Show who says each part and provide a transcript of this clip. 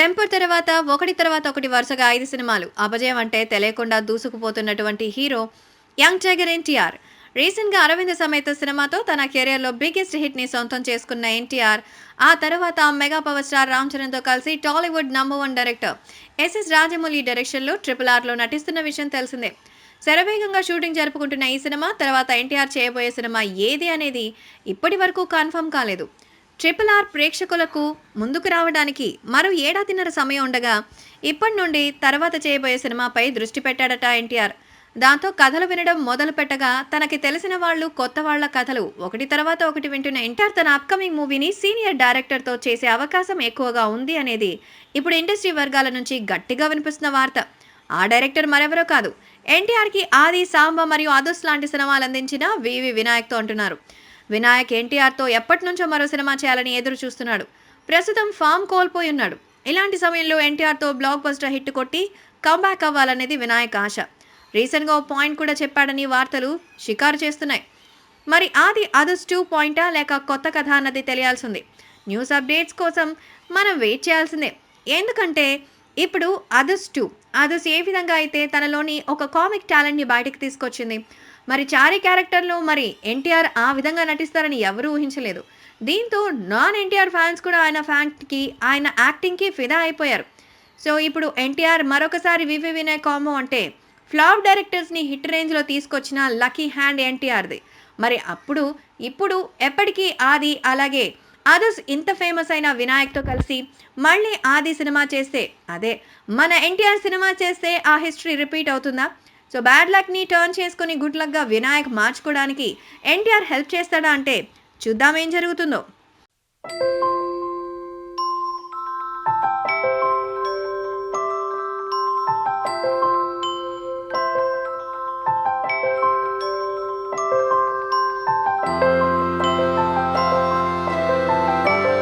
Speaker 1: Temper తర్వాత ఒకటి తర్వాత ఒకటి వరుసగా ఐదు సినిమాలు. అపజయం అంటే తెలియకుండా దూసుకుపోతున్నటువంటి హీరో యంగ్ టైగర్ ఎన్టీఆర్. రీసెంట్గా అరవింద సమేత సినిమాతో తన కెరియర్లో బిగ్గెస్ట్ హిట్ని సొంతం చేసుకున్న ఎన్టీఆర్ ఆ తర్వాత మెగా పవర్ స్టార్ రామ్ చరణ్తో కలిసి Tollywood number one director SS Rajamouli డైరెక్షన్లో ట్రిపుల్ ఆర్లో నటిస్తున్న విషయం తెలిసిందే. శరవేగంగా షూటింగ్ జరుపుకుంటున్న ఈ సినిమా తర్వాత ఎన్టీఆర్ చేయబోయే సినిమా ఏది అనేది ఇప్పటి వరకు కన్ఫర్మ్ కాలేదు. ట్రిపుల్ ఆర్ ప్రేక్షకులకు ముందుకు రావడానికి మరో ఏడాదిన్నర సమయం ఉండగా ఇప్పటి నుండి తర్వాత చేయబోయే సినిమాపై దృష్టి పెట్టాడట ఎన్టీఆర్. దాంతో కథలు వినడం మొదలు పెట్టగా తనకి తెలిసిన వాళ్ళు కొత్త వాళ్ళ కథలు ఒకటి తర్వాత ఒకటి వింటున్న ఎన్టీఆర్ తన అప్కమింగ్ మూవీని సీనియర్ డైరెక్టర్తో చేసే అవకాశం ఎక్కువగా ఉంది అనేది ఇప్పుడు ఇండస్ట్రీ వర్గాల నుంచి గట్టిగా వినిపిస్తున్న వార్త. ఆ డైరెక్టర్ మరెవరో కాదు. ఎన్టీఆర్కి ఆది సాంబ మరియు అదుస్ లాంటి సినిమాలు అందించిన వివి వినాయక్తో అంటున్నారు. వినాయక్ ఎన్టీఆర్తో ఎప్పటి నుంచో మరో సినిమా చేయాలని ఎదురు చూస్తున్నాడు. ప్రస్తుతం ఫామ్ కోల్పోయి ఉన్నాడు. ఇలాంటి సమయంలో ఎన్టీఆర్తో బ్లాక్ బస్టర్ హిట్ కొట్టి కమ్బ్యాక్ అవ్వాలనేది వినాయక్ ఆశ. రీసెంట్గా ఓ పాయింట్ కూడా చెప్పాడని వార్తలు షికారు చేస్తున్నాయి. మరి ఆది అదర్స్ టూ పాయింటా లేక కొత్త కథ అన్నది తెలియాల్సింది. న్యూస్ అప్డేట్స్ కోసం మనం వెయిట్ చేయాల్సిందే. ఎందుకంటే ఇప్పుడు అదర్స్ టూ. అదర్స్ ఏ విధంగా అయితే తనలోని ఒక కామిక్ టాలెంట్ని బయటకు తీసుకొచ్చింది? మరి చారి క్యారెక్టర్లో మరి ఎన్టీఆర్ ఆ విధంగా నటిస్తారని ఎవరూ ఊహించలేదు. దీంతో నాన్ ఎన్టీఆర్ ఫ్యాన్స్ కూడా ఆయన ఫ్యాన్కి ఆయన యాక్టింగ్కి ఫిదా అయిపోయారు. సో ఇప్పుడు ఎన్టీఆర్ మరొకసారి వివి వినయ్ కాంబో అంటే ఫ్లాప్ డైరెక్టర్స్ని హిట్ రేంజ్లో తీసుకొచ్చిన లక్కీ హ్యాండ్ ఎన్టీఆర్ది. మరి అప్పుడు ఇప్పుడు ఎప్పటికీ ఆది అలాగే అదర్స్ ఇంత ఫేమస్ అయిన వినాయక్తో కలిసి మళ్ళీ ఆది సినిమా చేస్తే అదే మన ఎన్టీఆర్ సినిమా చేస్తే ఆ హిస్టరీ రిపీట్ అవుతుందా? సో బ్యాడ్ లక్ని టర్న్ చేసుకుని గుడ్ లక్గా వినాయక్ మార్చుకోవడానికి ఎన్టీఆర్ హెల్ప్ చేస్తాడా అంటే చూద్దాం ఏం జరుగుతుందో.